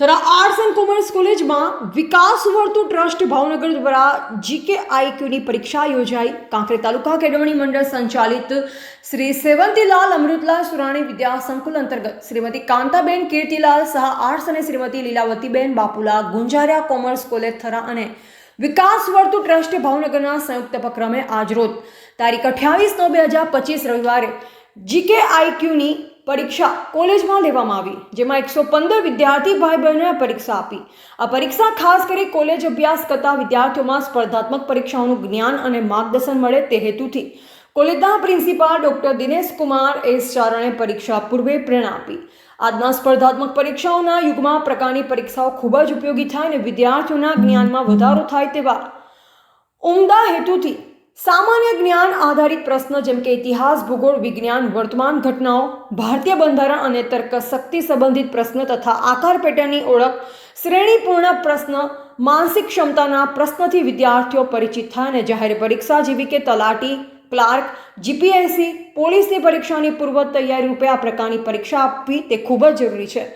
તથા arts and commerce કોલેજમાં વિકાસ વર્તુ trust Bhavnagar દ્વારા જીકે આઈક્યુની પરીક્ષા યોજાઈ. કાંકરે તાલુકા કેળવણી મંડળ સંચાલિત શ્રી સેવંતીલાલ અમૃતલાલ સુરાણી વિદ્યા સંકુલ અંતર્ગત શ્રીમતી કાંતાબેન કીર્તિલાલ શાહ આર્ટ્સ અને શ્રીમતી લીલાવતીબેન બાપુલા ગુંજારિયા કોમર્સ કોલેજ થરા અને વિકાસ વર્તુ ટ્રસ્ટ ભાવનગરના સંયુક્ત ઉપક્રમે આજરોજ તારીખ અઠ્યાવીસ નવ બે હજાર પચીસ રવિવારે જીકે આઈક્યુની પરીક્ષા કોલેજમાં લેવામાં આવી, જેમાં એકસો પંદર વિદ્યાર્થી ભાઈ બહેનોએ પરીક્ષા આપી. આ પરીક્ષા ખાસ કરી કોલેજ અભ્યાસ કરતા વિદ્યાર્થીઓમાં સ્પર્ધાત્મક પરીક્ષાઓનું જ્ઞાન અને માર્ગદર્શન મળે તે હેતુથી કોલેજના principal doctor Dinesh Kumar S ચારણે પરીક્ષા પૂર્વે પ્રેરણા આપી. આજના સ્પર્ધાત્મક પરીક્ષાઓના યુગમાં પ્રકારની પરીક્ષાઓ ખૂબ જ ઉપયોગી થાય અને વિદ્યાર્થીઓના જ્ઞાનમાં વધારો થાય તેવા ઉમદા હેતુથી સામાન્ય જ્ઞાન આધારિત પ્રશ્ન જેમ કે ઇતિહાસ, ભૂગોળ, વિજ્ઞાન, વર્તમાન ઘટનાઓ, ભારતીય બંધારણ અને તર્ક શક્તિ સંબંધિત પ્રશ્ન તથા આકાર પેટર્નની ઓળખ, શ્રેણીપૂર્ણ પ્રશ્ન, માનસિક ક્ષમતાના પ્રશ્નથી વિદ્યાર્થીઓ પરિચિત થાય અને જાહેર પરીક્ષા જેવી કે તલાટી, ક્લાર્ક, જીપીએસસી, પોલીસની પરીક્ષાની પૂર્વ તૈયારી રૂપે આ પ્રકારની પરીક્ષા આપવી તે ખૂબ જ જરૂરી છે.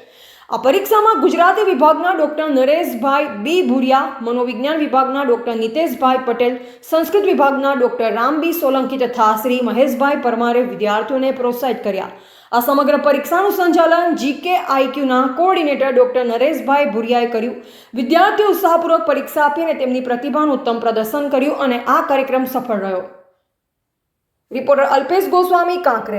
આ પરીક્ષામાં ગુજરાતી વિભાગના ડોક્ટર નરેશભાઈ બી ભુરિયા, મનોવિજ્ઞાન વિભાગના ડોક્ટર નિતેશભાઈ પટેલ, સંસ્કૃત વિભાગના ડોક્ટર રામ બી સોલંકી તથા શ્રી મહેશભાઈ પરમારે વિદ્યાર્થીઓને પ્રોત્સાહિત કર્યા. આ સમગ્ર પરીક્ષાનું સંચાલન જીકે આઈક્યુના કોઓર્ડિનેટર ડોક્ટર નરેશભાઈ ભુરિયાએ કર્યું. વિદ્યાર્થીઓ ઉત્સાહપૂર્વક પરીક્ષા આપી અને તેમની પ્રતિભાનું ઉત્તમ પ્રદર્શન કર્યું અને આ કાર્યક્રમ સફળ રહ્યો. રિપોર્ટર અલ્પેશ ગોસ્વામી કાંકરે